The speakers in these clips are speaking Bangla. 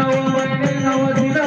नव महिने नव दिला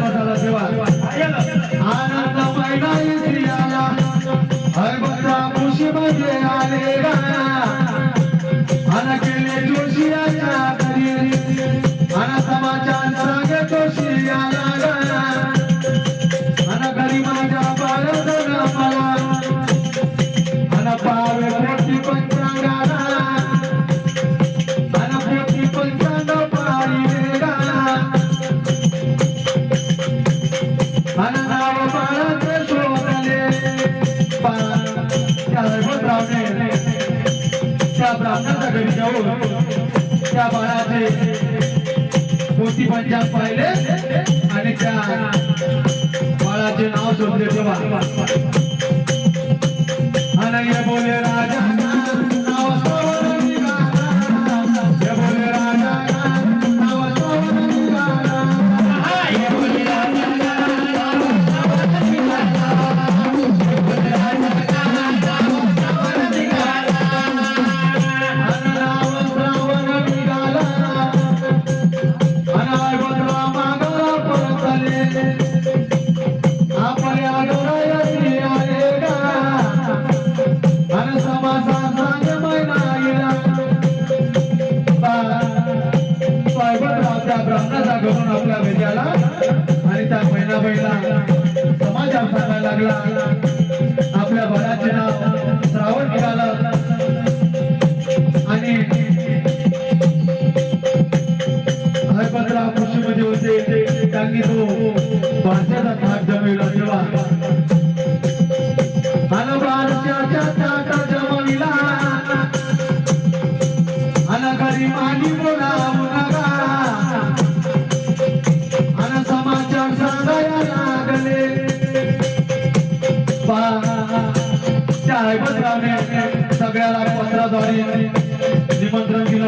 অনেকটা বাড়াতে কোটি পাঞ্জাব পাইলে অনেকটা বাড়াতে নাও চলতে পারে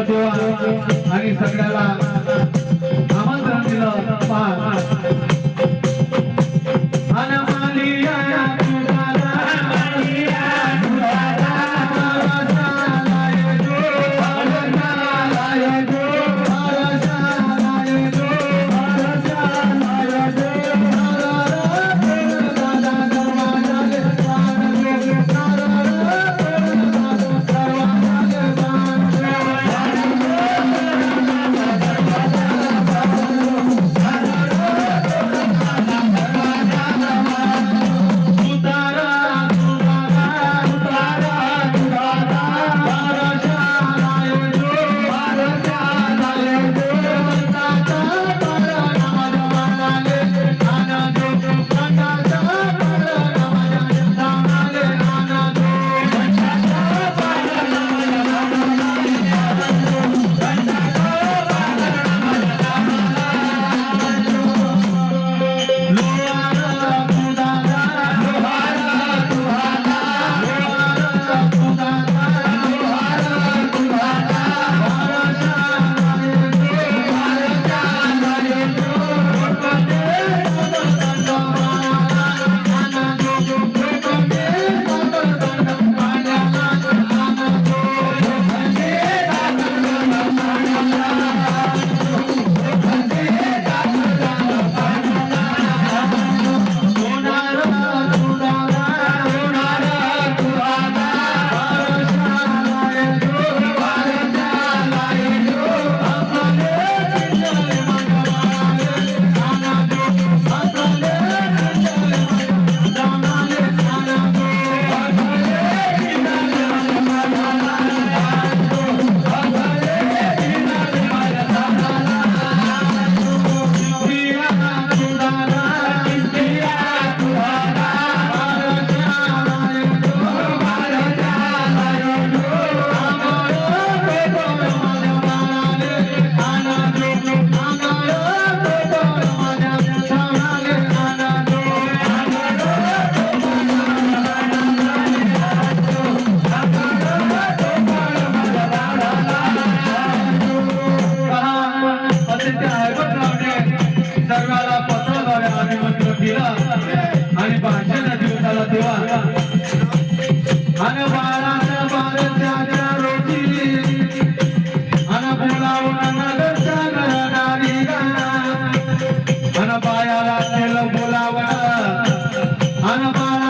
देवा आणि सगळ्याला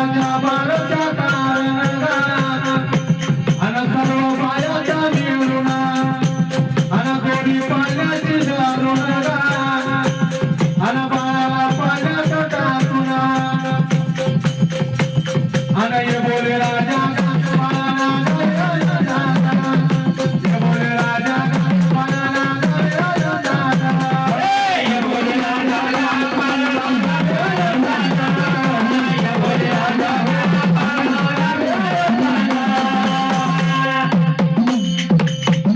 আমার